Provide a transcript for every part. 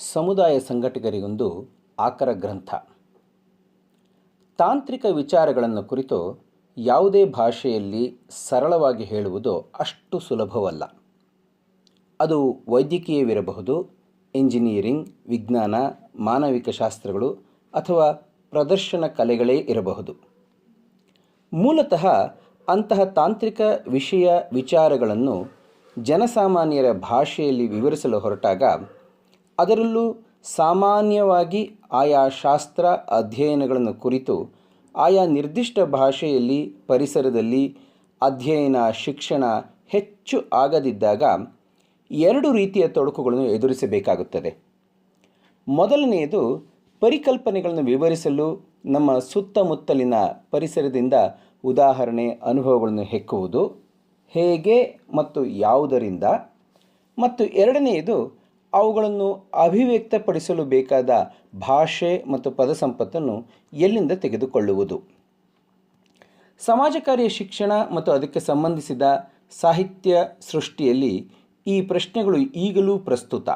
ಸಮುದಾಯ ಸಂಘಟಕರಿಗೊಂದು ಆಕರ ಗ್ರಂಥ. ತಾಂತ್ರಿಕ ವಿಚಾರಗಳನ್ನು ಕುರಿತು ಯಾವುದೇ ಭಾಷೆಯಲ್ಲಿ ಸರಳವಾಗಿ ಹೇಳುವುದು ಅಷ್ಟು ಸುಲಭವಲ್ಲ. ಅದು ವೈದ್ಯಕೀಯವಿರಬಹುದು ಇಂಜಿನಿಯರಿಂಗ್ ವಿಜ್ಞಾನ, ಮಾನವಿಕ ಶಾಸ್ತ್ರಗಳು ಅಥವಾ ಪ್ರದರ್ಶನ ಕಲೆಗಳೇ ಇರಬಹುದು. ಮೂಲತಃ ಅಂತಹ ತಾಂತ್ರಿಕ ವಿಷಯ ವಿಚಾರಗಳನ್ನು ಜನಸಾಮಾನ್ಯರ ಭಾಷೆಯಲ್ಲಿ ವಿವರಿಸಲು ಹೊರಟಾಗ ಅದರಲ್ಲೂ ಸಾಮಾನ್ಯವಾಗಿ ಆಯಾ ಶಾಸ್ತ್ರ ಅಧ್ಯಯನಗಳನ್ನು ಕುರಿತು ಆಯಾ ನಿರ್ದಿಷ್ಟ ಭಾಷೆಯಲ್ಲಿ ಪರಿಸರದಲ್ಲಿ ಅಧ್ಯಯನ, ಶಿಕ್ಷಣ ಹೆಚ್ಚು ಆಗದಿದ್ದಾಗ ಎರಡು ರೀತಿಯ ತೊಡಕುಗಳನ್ನು ಎದುರಿಸಬೇಕಾಗುತ್ತದೆ. ಮೊದಲನೆಯದು ಪರಿಕಲ್ಪನೆಗಳನ್ನು ವಿವರಿಸಲು ನಮ್ಮ ಸುತ್ತಮುತ್ತಲಿನ ಪರಿಸರದಿಂದ ಉದಾಹರಣೆ ಅನುಭವಗಳನ್ನು ಹೆಕ್ಕುವುದು ಹೇಗೆ ಮತ್ತು ಯಾವುದರಿಂದ. ಮತ್ತು ಎರಡನೆಯದು ಅವುಗಳನ್ನು ಅಭಿವ್ಯಕ್ತಪಡಿಸಲು ಬೇಕಾದ ಭಾಷೆ ಮತ್ತು ಪದ ಸಂಪತ್ತನ್ನು ಎಲ್ಲಿಂದ ತೆಗೆದುಕೊಳ್ಳುವುದು? ಸಮಾಜ ಕಾರ್ಯ ಶಿಕ್ಷಣ ಮತ್ತು ಅದಕ್ಕೆ ಸಂಬಂಧಿಸಿದ ಸಾಹಿತ್ಯ ಸೃಷ್ಟಿಯಲ್ಲಿ ಈ ಪ್ರಶ್ನೆಗಳು ಈಗಲೂ ಪ್ರಸ್ತುತ.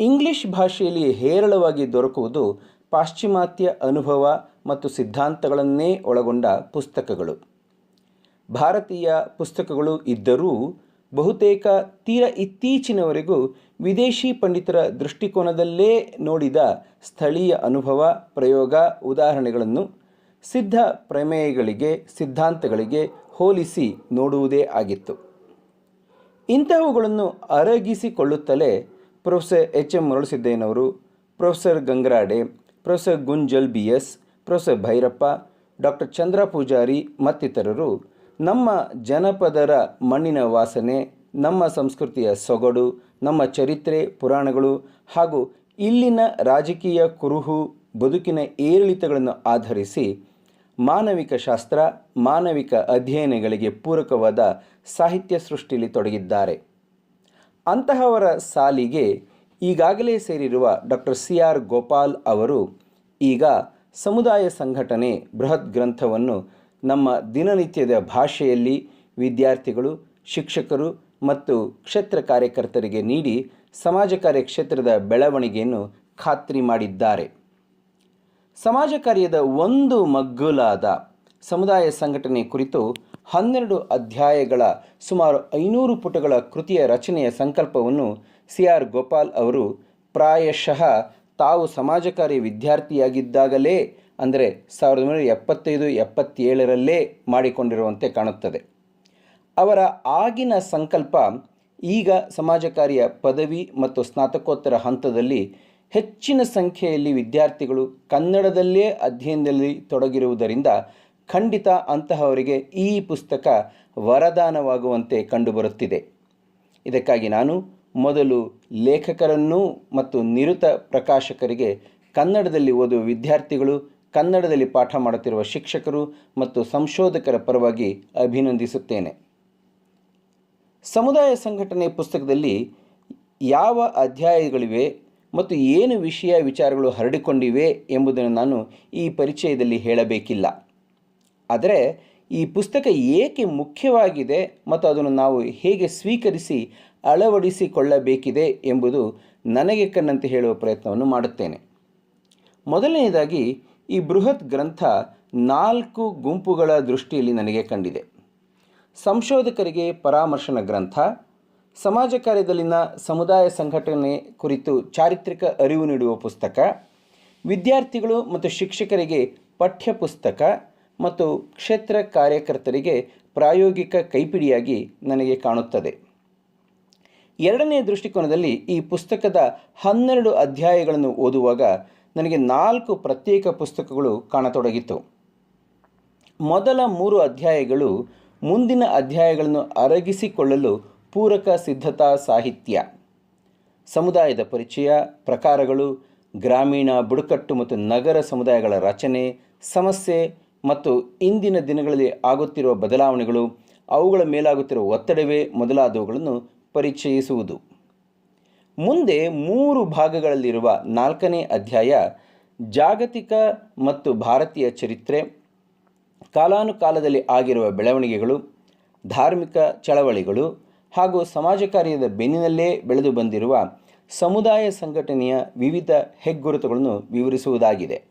ಇಂಗ್ಲಿಷ್ ಭಾಷೆಯಲ್ಲಿ ಹೇರಳವಾಗಿ ದೊರಕುವುದು ಪಾಶ್ಚಿಮಾತ್ಯ ಅನುಭವ ಮತ್ತು ಸಿದ್ಧಾಂತಗಳನ್ನೇ ಒಳಗೊಂಡ ಪುಸ್ತಕಗಳು. ಭಾರತೀಯ ಪುಸ್ತಕಗಳು ಇದ್ದರೂ ಬಹುತೇಕ ತೀರ ಇತ್ತೀಚಿನವರೆಗೂ ವಿದೇಶಿ ಪಂಡಿತರ ದೃಷ್ಟಿಕೋನದಲ್ಲೇ ನೋಡಿದ ಸ್ಥಳೀಯ ಅನುಭವ, ಪ್ರಯೋಗ, ಉದಾಹರಣೆಗಳನ್ನು ಸಿದ್ಧ ಪ್ರಮೇಯಗಳಿಗೆ, ಸಿದ್ಧಾಂತಗಳಿಗೆ ಹೋಲಿಸಿ ನೋಡುವುದೇ ಆಗಿತ್ತು. ಇಂತಹವುಗಳನ್ನು ಅರಗಿಸಿಕೊಳ್ಳುತ್ತಲೇ professor H M ಮರುಳಸಿದ್ದೇನವರು, professor Gangarade, professor Gunjal B S, professor Bhyrappa, doctor Chandra Poojari ಮತ್ತಿತರರು ನಮ್ಮ ಜನಪದರ ಮಣ್ಣಿನ ವಾಸನೆ, ನಮ್ಮ ಸಂಸ್ಕೃತಿಯ ಸೊಗಡು, ನಮ್ಮ ಚರಿತ್ರೆ, ಪುರಾಣಗಳು ಹಾಗೂ ಇಲ್ಲಿನ ರಾಜಕೀಯ ಕುರುಹು, ಬದುಕಿನ ಏರಿಳಿತಗಳನ್ನು ಆಧರಿಸಿ ಮಾನವಿಕ ಶಾಸ್ತ್ರ, ಮಾನವಿಕ ಅಧ್ಯಯನಗಳಿಗೆ ಪೂರಕವಾದ ಸಾಹಿತ್ಯ ಸೃಷ್ಟಿಯಲ್ಲಿ ತೊಡಗಿದ್ದಾರೆ. ಅಂತಹವರ ಸಾಲಿಗೆ ಈಗಾಗಲೇ ಸೇರಿರುವ ಡಾಕ್ಟರ್ ಸಿ ಆರ್ ಗೋಪಾಲ್ ಅವರು ಈಗ ಸಮುದಾಯ ಸಂಘಟನೆ ಬೃಹತ್ ಗ್ರಂಥವನ್ನು ನಮ್ಮ ದಿನನಿತ್ಯದ ಭಾಷೆಯಲ್ಲಿ ವಿದ್ಯಾರ್ಥಿಗಳು, ಶಿಕ್ಷಕರು ಮತ್ತು ಕ್ಷೇತ್ರ ಕಾರ್ಯಕರ್ತರಿಗೆ ನೀಡಿ ಸಮಾಜ ಕಾರ್ಯ ಕ್ಷೇತ್ರದ ಬೆಳವಣಿಗೆಯನ್ನು ಖಾತ್ರಿ ಮಾಡಿದ್ದಾರೆ. ಸಮಾಜ ಕಾರ್ಯದ ಒಂದು ಮಗ್ಗುಲಾದ ಸಮುದಾಯ ಸಂಘಟನೆ ಕುರಿತು ಹನ್ನೆರಡು ಅಧ್ಯಾಯಗಳ ಸುಮಾರು ಐನೂರು ಪುಟಗಳ ಕೃತಿಯ ರಚನೆಯ ಸಂಕಲ್ಪವನ್ನು ಸಿ ಆರ್ ಗೋಪಾಲ್ ಅವರು ಪ್ರಾಯಶಃ ತಾವು ಸಮಾಜ ಕಾರ್ಯ ವಿದ್ಯಾರ್ಥಿಯಾಗಿದ್ದಾಗಲೇ ಅಂದರೆ ಸಾವಿರದ ಒಂಬೈನೂರ ಎಪ್ಪತ್ತೈದು, ಎಪ್ಪತ್ತೇಳರಲ್ಲೇ ಮಾಡಿಕೊಂಡಿರುವಂತೆ ಕಾಣುತ್ತದೆ. ಅವರ ಆಗಿನ ಸಂಕಲ್ಪ ಈಗ ಸಮಾಜ ಕಾರ್ಯ ಪದವಿ ಮತ್ತು ಸ್ನಾತಕೋತ್ತರ ಹಂತದಲ್ಲಿ ಹೆಚ್ಚಿನ ಸಂಖ್ಯೆಯಲ್ಲಿ ವಿದ್ಯಾರ್ಥಿಗಳು ಕನ್ನಡದಲ್ಲೇ ಅಧ್ಯಯನದಲ್ಲಿ ತೊಡಗಿರುವುದರಿಂದ ಖಂಡಿತ ಅಂತಹವರಿಗೆ ಈ ಪುಸ್ತಕ ವರದಾನವಾಗುವಂತೆ ಕಂಡುಬರುತ್ತಿದೆ. ಇದಕ್ಕಾಗಿ ನಾನು ಮೊದಲು ಲೇಖಕರನ್ನು ಮತ್ತು ನಿರುತ ಪ್ರಕಾಶಕರಿಗೆ ಕನ್ನಡದಲ್ಲಿ ಓದುವ ವಿದ್ಯಾರ್ಥಿಗಳು ಕನ್ನಡದಲ್ಲಿ ಪಾಠ ಮಾಡುತ್ತಿರುವ ಶಿಕ್ಷಕರು ಮತ್ತು ಸಂಶೋಧಕರ ಪರವಾಗಿ ಅಭಿನಂದಿಸುತ್ತೇನೆ. ಸಮುದಾಯ ಸಂಘಟನೆ ಪುಸ್ತಕದಲ್ಲಿ ಯಾವ ಅಧ್ಯಾಯಗಳಿವೆ ಮತ್ತು ಏನು ವಿಷಯ ವಿಚಾರಗಳು ಹರಡಿಕೊಂಡಿವೆ ಎಂಬುದನ್ನು ನಾನು ಈ ಪರಿಚಯದಲ್ಲಿ ಹೇಳಬೇಕಿಲ್ಲ. ಆದರೆ ಈ ಪುಸ್ತಕ ಏಕೆ ಮುಖ್ಯವಾಗಿದೆ ಮತ್ತು ಅದನ್ನು ನಾವು ಹೇಗೆ ಸ್ವೀಕರಿಸಿ ಅಳವಡಿಸಿಕೊಳ್ಳಬೇಕಿದೆ ಎಂಬುದು ನನಗೆ ಕಣ್ಣಂತೆ ಹೇಳುವ ಪ್ರಯತ್ನವನ್ನು ಮಾಡುತ್ತೇನೆ. ಮೊದಲನೆಯದಾಗಿ ಈ ಬೃಹತ್ ಗ್ರಂಥ ನಾಲ್ಕು ಗುಂಪುಗಳ ದೃಷ್ಟಿಯಲ್ಲಿ ನನಗೆ ಕಂಡಿದೆ. ಸಂಶೋಧಕರಿಗೆ ಪರಾಮರ್ಶನ ಗ್ರಂಥ, ಸಮಾಜ ಕಾರ್ಯದಲ್ಲಿನ ಸಮುದಾಯ ಸಂಘಟನೆ ಕುರಿತು ಚಾರಿತ್ರಿಕ ಅರಿವು ನೀಡುವ ಪುಸ್ತಕ, ವಿದ್ಯಾರ್ಥಿಗಳು ಮತ್ತು ಶಿಕ್ಷಕರಿಗೆ ಪಠ್ಯ ಪುಸ್ತಕ ಮತ್ತು ಕ್ಷೇತ್ರ ಕಾರ್ಯಕರ್ತರಿಗೆ ಪ್ರಾಯೋಗಿಕ ಕೈಪಿಡಿಯಾಗಿ ನನಗೆ ಕಾಣುತ್ತದೆ. ಎರಡನೇ ದೃಷ್ಟಿಕೋನದಲ್ಲಿ ಈ ಪುಸ್ತಕದ ಹನ್ನೆರಡು ಅಧ್ಯಾಯಗಳನ್ನು ಓದುವಾಗ ನನಗೆ ನಾಲ್ಕು ಪ್ರತ್ಯೇಕ ಪುಸ್ತಕಗಳು ಕಾಣತೊಡಗಿತು ಮೊದಲ ಮೂರು ಅಧ್ಯಾಯಗಳು ಮುಂದಿನ ಅಧ್ಯಾಯಗಳನ್ನು ಅರಗಿಸಿಕೊಳ್ಳಲು ಪೂರಕ ಸಿದ್ಧತಾ ಸಾಹಿತ್ಯ. ಸಮುದಾಯದ ಪರಿಚಯ, ಪ್ರಕಾರಗಳು, ಗ್ರಾಮೀಣ ಬುಡಕಟ್ಟು ಮತ್ತು ನಗರ ಸಮುದಾಯಗಳ ರಚನೆ, ಸಮಸ್ಯೆ ಮತ್ತು ಇಂದಿನ ದಿನಗಳಲ್ಲಿ ಆಗುತ್ತಿರುವ ಬದಲಾವಣೆಗಳು, ಅವುಗಳ ಮೇಲಾಗುತ್ತಿರುವ ಒತ್ತಡವೇ ಮೊದಲಾದವುಗಳನ್ನು ಪರಿಚಯಿಸುವುದು. ಮುಂದೆ ಮೂರು ಭಾಗಗಳಲ್ಲಿರುವ ನಾಲ್ಕನೇ ಅಧ್ಯಾಯ, ಜಾಗತಿಕ ಮತ್ತು ಭಾರತೀಯ ಚರಿತ್ರೆ, ಕಾಲಾನುಕಾಲದಲ್ಲಿ ಆಗಿರುವ ಬೆಳವಣಿಗೆಗಳು, ಧಾರ್ಮಿಕ ಚಳವಳಿಗಳು ಹಾಗೂ ಸಮಾಜ ಕಾರ್ಯದ ಬೆನ್ನಿನಲ್ಲೇ ಬೆಳೆದು ಬಂದಿರುವ ಸಮುದಾಯ ಸಂಘಟನೆಯ ವಿವಿಧ ಹೆಗ್ಗುರುತುಗಳನ್ನು ವಿವರಿಸುವುದಾಗಿದೆ.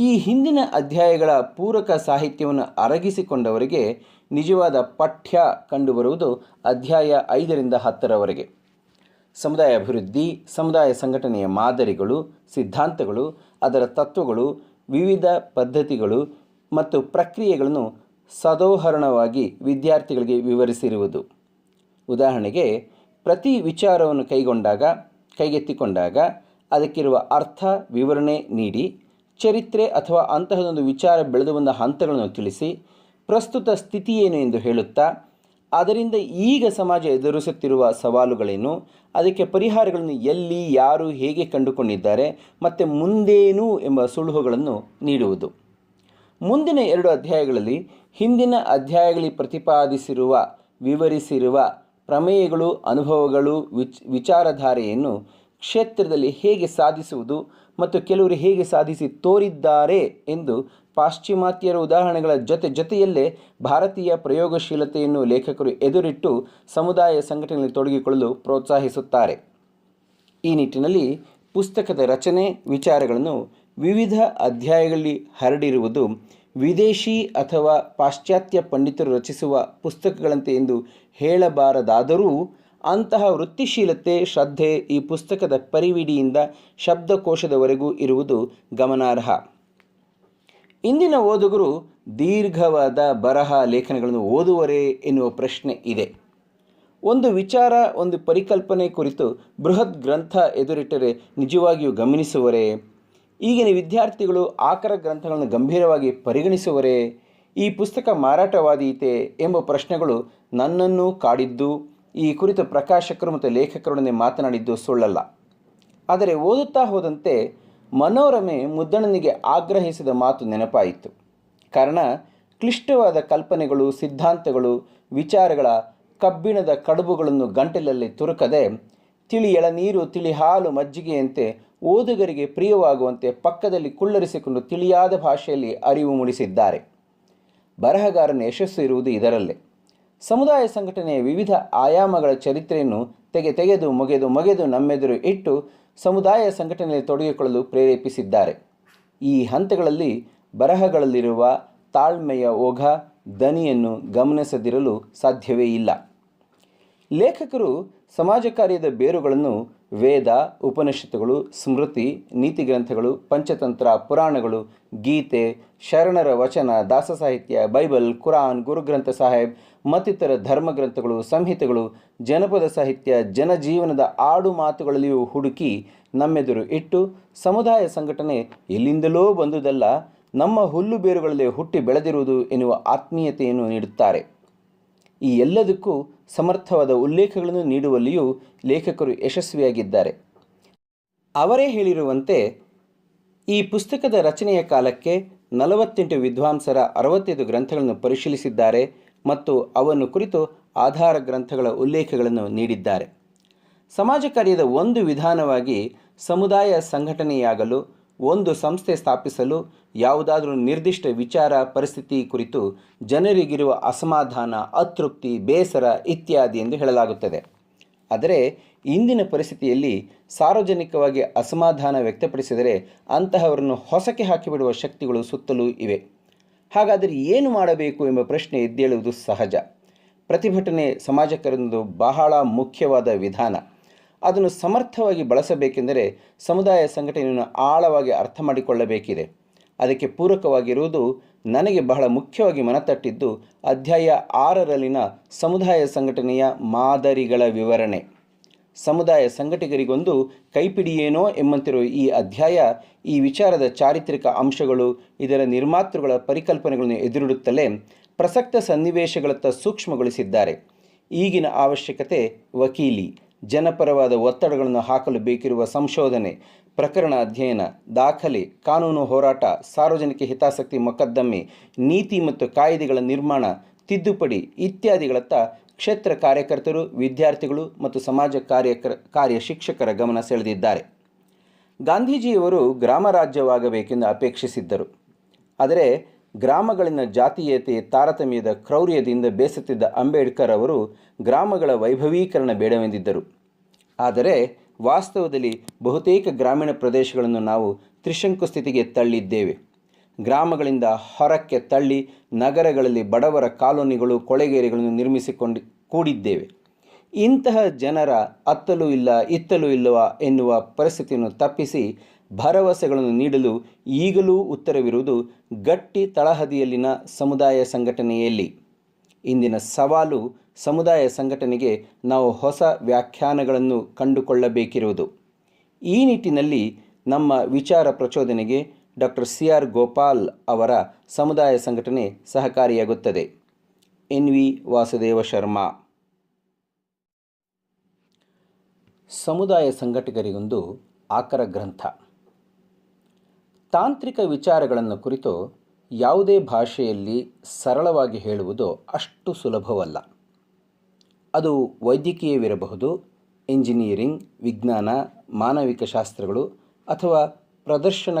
ಈ ಹಿಂದಿನ ಅಧ್ಯಾಯಗಳ ಪೂರಕ ಸಾಹಿತ್ಯವನ್ನು ಅರಗಿಸಿಕೊಂಡವರಿಗೆ ನಿಜವಾದ ಪಠ್ಯ ಕಂಡುಬರುವುದು ಅಧ್ಯಾಯ ಐದರಿಂದ ಹತ್ತರವರೆಗೆ. ಸಮುದಾಯ ಅಭಿವೃದ್ಧಿ, ಸಮುದಾಯ ಸಂಘಟನೆಯ ಮಾದರಿಗಳು, ಸಿದ್ಧಾಂತಗಳು, ಅದರ ತತ್ವಗಳು, ವಿವಿಧ ಪದ್ಧತಿಗಳು ಮತ್ತು ಪ್ರಕ್ರಿಯೆಗಳನ್ನು ಸದೋಹರಣವಾಗಿ ವಿದ್ಯಾರ್ಥಿಗಳಿಗೆ ವಿವರಿಸಿರುವುದು. ಉದಾಹರಣೆಗೆ, ಪ್ರತಿ ವಿಚಾರವನ್ನು ಕೈಗೊಂಡಾಗ, ಕೈಗೆತ್ತಿಕೊಂಡಾಗ ಅದಕ್ಕಿರುವ ಅರ್ಥ, ವಿವರಣೆ ನೀಡಿ, ಚರಿತ್ರೆ ಅಥವಾ ಅಂತಹದೊಂದು ವಿಚಾರ ಬೆಳೆದು ಬಂದ ಹಂತಗಳನ್ನು ತಿಳಿಸಿ, ಪ್ರಸ್ತುತ ಸ್ಥಿತಿ ಏನು ಎಂದು ಹೇಳುತ್ತಾ ಅದರಿಂದ ಈಗ ಸಮಾಜ ಎದುರಿಸುತ್ತಿರುವ ಸವಾಲುಗಳೇನು? ಅದಕ್ಕೆ ಪರಿಹಾರಗಳನ್ನು ಎಲ್ಲಿ, ಯಾರು, ಹೇಗೆ ಕಂಡುಕೊಂಡಿದ್ದಾರೆ? ಮತ್ತು ಮುಂದೇನು ಎಂಬ ಸುಳುಹುಗಳನ್ನು ನೀಡುವುದು. ಮುಂದಿನ ಎರಡು ಅಧ್ಯಾಯಗಳಲ್ಲಿ ಹಿಂದಿನ ಅಧ್ಯಾಯಗಳಲ್ಲಿ ಪ್ರತಿಪಾದಿಸಿರುವ, ವಿವರಿಸಿರುವ ಪ್ರಮೇಯಗಳು, ಅನುಭವಗಳು, ವಿಚ್, ವಿಚಾರಧಾರೆಯನ್ನು ಕ್ಷೇತ್ರದಲ್ಲಿ ಹೇಗೆ ಸಾಧಿಸುವುದು ಮತ್ತು ಕೆಲವರು ಹೇಗೆ ಸಾಧಿಸಿ ತೋರಿದ್ದಾರೆ ಎಂದು ಪಾಶ್ಚಿಮಾತ್ಯರ ಉದಾಹರಣೆಗಳ ಜೊತೆ ಜೊತೆಯಲ್ಲೇ ಭಾರತೀಯ ಪ್ರಯೋಗಶೀಲತೆಯನ್ನು ಲೇಖಕರು ಎದುರಿಟ್ಟು ಸಮುದಾಯ ಸಂಘಟನೆಯಲ್ಲಿ ತೊಡಗಿಕೊಳ್ಳಲು ಪ್ರೋತ್ಸಾಹಿಸುತ್ತಾರೆ. ಈ ನಿಟ್ಟಿನಲ್ಲಿ ಪುಸ್ತಕದ ರಚನೆ, ವಿಚಾರಗಳನ್ನು ವಿವಿಧ ಅಧ್ಯಾಯಗಳಲ್ಲಿ ಹರಡಿರುವುದು ವಿದೇಶಿ ಅಥವಾ ಪಾಶ್ಚಾತ್ಯ ಪಂಡಿತರು ರಚಿಸುವ ಪುಸ್ತಕಗಳಂತೆ ಎಂದು ಹೇಳಬಾರದಾದರೂ ಅಂತಹ ವೃತ್ತಿಶೀಲತೆ, ಶ್ರದ್ಧೆ ಈ ಪುಸ್ತಕದ ಪರಿವಿಡಿಯಿಂದ ಶಬ್ದಕೋಶದವರೆಗೂ ಇರುವುದು ಗಮನಾರ್ಹ. ಇಂದಿನ ಓದುಗರು ದೀರ್ಘವಾದ ಬರಹ ಲೇಖನಗಳನ್ನು ಓದುವರೇ ಎನ್ನುವ ಪ್ರಶ್ನೆ ಇದೆ. ಒಂದು ವಿಚಾರ, ಒಂದು ಪರಿಕಲ್ಪನೆ ಕುರಿತು ಬೃಹತ್ ಗ್ರಂಥ ಎದುರಿಟ್ಟರೆ ನಿಜವಾಗಿಯೂ ಗಮನಿಸುವರೇ? ಈಗಿನ ವಿದ್ಯಾರ್ಥಿಗಳು ಆಕರ ಗ್ರಂಥಗಳನ್ನು ಗಂಭೀರವಾಗಿ ಪರಿಗಣಿಸುವರೇ? ಈ ಪುಸ್ತಕ ಮಾರಾಟವಾದೀತೆ ಎಂಬ ಪ್ರಶ್ನೆಗಳು ನನ್ನನ್ನು ಕಾಡಿದ್ದು, ಈ ಕುರಿತು ಪ್ರಕಾಶಕರು ಮತ್ತು ಲೇಖಕರೊಡನೆ ಮಾತನಾಡಿದ್ದು ಸುಳ್ಳಲ್ಲ. ಆದರೆ ಓದುತ್ತಾ ಹೋದಂತೆ ಮನೋರಮೆ ಮುದ್ದಣ್ಣನಿಗೆ ಆಗ್ರಹಿಸಿದ ಮಾತು ನೆನಪಾಯಿತು. ಕಾರಣ, ಕ್ಲಿಷ್ಟವಾದ ಕಲ್ಪನೆಗಳು, ಸಿದ್ಧಾಂತಗಳು, ವಿಚಾರಗಳ ಕಬ್ಬಿಣದ ಕಡುಬುಗಳನ್ನು ಗಂಟಲಲ್ಲಿ ತುರುಕದೆ, ತಿಳಿ ಎಳನೀರು ತಿಳಿ ಹಾಲು ಮಜ್ಜಿಗೆಯಂತೆ ಓದುಗರಿಗೆ ಪ್ರಿಯವಾಗುವಂತೆ ಪಕ್ಕದಲ್ಲಿ ಕುಳ್ಳರಿಸಿಕೊಂಡು ತಿಳಿಯಾದ ಭಾಷೆಯಲ್ಲಿ ಅರಿವು ಮೂಡಿಸಿದ್ದಾರೆ. ಬರಹಗಾರನ ಯಶಸ್ಸು ಇರುವುದು ಇದರಲ್ಲೇ. ಸಮುದಾಯ ಸಂಘಟನೆಯ ವಿವಿಧ ಆಯಾಮಗಳ ಚರಿತ್ರೆಯನ್ನು ತೆಗೆ ತೆಗೆದು, ಮೊಗೆದು ಮೊಗೆದು, ನಮ್ಮೆದುರು ಇಟ್ಟು ಸಮುದಾಯ ಸಂಘಟನೆಯಲ್ಲಿ ತೊಡಗಿಕೊಳ್ಳಲು ಪ್ರೇರೇಪಿಸಿದ್ದಾರೆ. ಈ ಹಂತಗಳಲ್ಲಿ ಬರಹಗಳಲ್ಲಿರುವ ತಾಳ್ಮೆಯ ಓಘ, ದನಿಯನ್ನು ಗಮನಿಸದಿರಲು ಸಾಧ್ಯವೇ ಇಲ್ಲ. ಲೇಖಕರು ಸಮಾಜ ಕಾರ್ಯದ ಬೇರುಗಳನ್ನು ವೇದ, ಉಪನಿಷತ್ತುಗಳು, ಸ್ಮೃತಿ, ನೀತಿ ಗ್ರಂಥಗಳು, ಪಂಚತಂತ್ರ, ಪುರಾಣಗಳು, ಗೀತೆ, ಶರಣರ ವಚನ, ದಾಸ ಸಾಹಿತ್ಯ, ಬೈಬಲ್, ಕುರಾನ್, ಗುರುಗ್ರಂಥ ಸಾಹೇಬ್ ಮತ್ತಿತರ ಧರ್ಮಗ್ರಂಥಗಳು, ಸಂಹಿತೆಗಳು, ಜನಪದ ಸಾಹಿತ್ಯ, ಜನಜೀವನದ ಆಡು ಮಾತುಗಳಲ್ಲಿಯೂ ಹುಡುಕಿ ನಮ್ಮೆದುರು ಇಟ್ಟು ಸಮುದಾಯ ಸಂಘಟನೆ ಎಲ್ಲಿಂದಲೋ ಬಂದುದಲ್ಲ, ನಮ್ಮ ಹುಲ್ಲು ಬೇರುಗಳಲ್ಲಿ ಹುಟ್ಟಿ ಬೆಳೆದಿರುವುದು ಎನ್ನುವ ಆತ್ಮೀಯತೆಯನ್ನು ನೀಡುತ್ತಾರೆ. ಈ ಎಲ್ಲದಕ್ಕೂ ಸಮರ್ಥವಾದ ಉಲ್ಲೇಖಗಳನ್ನು ನೀಡುವಲ್ಲಿಯೂ ಲೇಖಕರು ಯಶಸ್ವಿಯಾಗಿದ್ದಾರೆ. ಅವರೇ ಹೇಳಿರುವಂತೆ, ಈ ಪುಸ್ತಕದ ರಚನೆಯ ಕಾಲಕ್ಕೆ ನಲವತ್ತೆಂಟು ವಿದ್ವಾಂಸರ ಅರವತ್ತೈದು ಗ್ರಂಥಗಳನ್ನು ಪರಿಶೀಲಿಸಿದ್ದಾರೆ. ಮತ್ತು ಅವನ್ನು ಕುರಿತು ಆಧಾರ ಗ್ರಂಥಗಳ ಉಲ್ಲೇಖಗಳನ್ನು ನೀಡಿದ್ದಾರೆ. ಸಮಾಜ ಕಾರ್ಯದ ಒಂದು ವಿಧಾನವಾಗಿ ಸಮುದಾಯ ಸಂಘಟನೆಯಾಗಲು, ಒಂದು ಸಂಸ್ಥೆ ಸ್ಥಾಪಿಸಲು ಯಾವುದಾದರೂ ನಿರ್ದಿಷ್ಟ ವಿಚಾರ, ಪರಿಸ್ಥಿತಿ ಕುರಿತು ಜನರಿಗಿರುವ ಅಸಮಾಧಾನ, ಅತೃಪ್ತಿ, ಬೇಸರ ಇತ್ಯಾದಿ ಎಂದು ಹೇಳಲಾಗುತ್ತದೆ. ಆದರೆ ಇಂದಿನ ಪರಿಸ್ಥಿತಿಯಲ್ಲಿ ಸಾರ್ವಜನಿಕವಾಗಿ ಅಸಮಾಧಾನ ವ್ಯಕ್ತಪಡಿಸಿದರೆ ಅಂತಹವರನ್ನು ಹೊಸಕೆ ಹಾಕಿಬಿಡುವ ಶಕ್ತಿಗಳು ಸುತ್ತಲೂ ಇವೆ. ಹಾಗಾದರೆ ಏನು ಮಾಡಬೇಕು ಎಂಬ ಪ್ರಶ್ನೆ ಎದ್ದೇಳುವುದು ಸಹಜ. ಪ್ರತಿಭಟನೆ ಸಮಾಜಕ್ಕೊಂದು ಬಹಳ ಮುಖ್ಯವಾದ ವಿಧಾನ. ಅದನ್ನು ಸಮರ್ಥವಾಗಿ ಬಳಸಬೇಕೆಂದರೆ ಸಮುದಾಯ ಸಂಘಟನೆಯನ್ನು ಆಳವಾಗಿ ಅರ್ಥ ಮಾಡಿಕೊಳ್ಳಬೇಕಿದೆ. ಅದಕ್ಕೆ ಪೂರಕವಾಗಿರುವುದು ನನಗೆ ಬಹಳ ಮುಖ್ಯವಾಗಿ ಮನತಟ್ಟಿದ್ದು ಅಧ್ಯಾಯ ಆರರಲ್ಲಿನ ಸಮುದಾಯ ಸಂಘಟನೆಯ ಮಾದರಿಗಳ ವಿವರಣೆ. ಸಮುದಾಯ ಸಂಘಟಕರಿಗೊಂದು ಕೈಪಿಡಿಯೇನೋ ಎಂಬಂತಿರುವ ಈ ಅಧ್ಯಾಯ, ಈ ವಿಚಾರದ ಚಾರಿತ್ರಿಕ ಅಂಶಗಳು ಇದರ ನಿರ್ಮಾತೃಗಳ ಪರಿಕಲ್ಪನೆಗಳನ್ನು ಎದುರಿಡುತ್ತಲೇ ಪ್ರಸಕ್ತ ಸನ್ನಿವೇಶಗಳತ್ತ ಸೂಕ್ಷ್ಮಗೊಳಿಸಿದ್ದಾರೆ. ಈಗಿನ ಅವಶ್ಯಕತೆ ವಕೀಲಿ, ಜನಪರವಾದ ಒತ್ತಡಗಳನ್ನು ಹಾಕಲು ಬೇಕಿರುವ ಸಂಶೋಧನೆ, ಪ್ರಕರಣ ಅಧ್ಯಯನ, ದಾಖಲೆ, ಕಾನೂನು ಹೋರಾಟ, ಸಾರ್ವಜನಿಕ ಹಿತಾಸಕ್ತಿ ಮೊಕದ್ದಮೆ, ನೀತಿ ಮತ್ತು ಕಾಯ್ದೆಗಳ ನಿರ್ಮಾಣ, ತಿದ್ದುಪಡಿ ಇತ್ಯಾದಿಗಳತ್ತ ಕ್ಷೇತ್ರ ಕಾರ್ಯಕರ್ತರು, ವಿದ್ಯಾರ್ಥಿಗಳು ಮತ್ತು ಸಮಾಜ ಕಾರ್ಯಕರ, ಕಾರ್ಯ ಶಿಕ್ಷಕರ ಗಮನ ಸೆಳೆದಿದ್ದಾರೆ. ಗಾಂಧೀಜಿಯವರು ಗ್ರಾಮ ರಾಜ್ಯವಾಗಬೇಕೆಂದು ಅಪೇಕ್ಷಿಸಿದ್ದರು. ಆದರೆ ಗ್ರಾಮಗಳಿನ ಜಾತೀಯತೆ ತಾರತಮ್ಯದ ಕ್ರೌರ್ಯದಿಂದ ಬೇಸತ್ತಿದ್ದ ಅಂಬೇಡ್ಕರ್ ಅವರು ಗ್ರಾಮಗಳ ವೈಭವೀಕರಣ ಬೇಡವೆಂದಿದ್ದರು. ಆದರೆ ವಾಸ್ತವದಲ್ಲಿ ಬಹುತೇಕ ಗ್ರಾಮೀಣ ಪ್ರದೇಶಗಳನ್ನು ನಾವು ತ್ರಿಶಂಕು ಸ್ಥಿತಿಗೆ ತಳ್ಳಿದ್ದೇವೆ. ಗ್ರಾಮಗಳಿಂದ ಹೊರಕ್ಕೆ ತಳ್ಳಿ ನಗರಗಳಲ್ಲಿ ಬಡವರ ಕಾಲೋನಿಗಳು, ಕೊಳೆಗೇರಿಗಳನ್ನು ನಿರ್ಮಿಸಿಕೊಂಡು ಕೂಡಿದ್ದೇವೆ. ಇಂತಹ ಜನರ ಅತ್ತಲೂ ಇಲ್ಲ, ಇತ್ತಲೂ ಇಲ್ಲವ ಎನ್ನುವ ಪರಿಸ್ಥಿತಿಯನ್ನು ತಪ್ಪಿಸಿ ಭರವಸೆಗಳನ್ನು ನೀಡಲು ಈಗಲೂ ಉತ್ತರವಿರುವುದು ಗಟ್ಟಿ ತಳಹದಿಯಲ್ಲಿನ ಸಮುದಾಯ ಸಂಘಟನೆಯಲ್ಲಿ. ಇಂದಿನ ಸವಾಲು ಸಮುದಾಯ ಸಂಘಟನೆಗೆ ನಾವು ಹೊಸ ವ್ಯಾಖ್ಯಾನಗಳನ್ನು ಕಂಡುಕೊಳ್ಳಬೇಕಿರುವುದು. ಈ ನಿಟ್ಟಿನಲ್ಲಿ ನಮ್ಮ ವಿಚಾರ ಪ್ರಚೋದನೆಗೆ ಡಾಕ್ಟರ್ ಸಿ ಆರ್ ಗೋಪಾಲ್ ಅವರ ಸಮುದಾಯ ಸಂಘಟನೆ ಸಹಕಾರಿಯಾಗುತ್ತದೆ. N V Vasudeva Sharma. ಸಮುದಾಯ ಸಂಘಟಕರಿಗೊಂದು ಆಕರ ಗ್ರಂಥ. ತಾಂತ್ರಿಕ ವಿಚಾರಗಳನ್ನು ಕುರಿತು ಯಾವುದೇ ಭಾಷೆಯಲ್ಲಿ ಸರಳವಾಗಿ ಹೇಳುವುದು ಅಷ್ಟು ಸುಲಭವಲ್ಲ. ಅದು ವೈದ್ಯಕೀಯವಿರಬಹುದು ಇಂಜಿನಿಯರಿಂಗ್ ವಿಜ್ಞಾನ ಮಾನವಿಕ ಶಾಸ್ತ್ರಗಳು ಅಥವಾ ಪ್ರದರ್ಶನ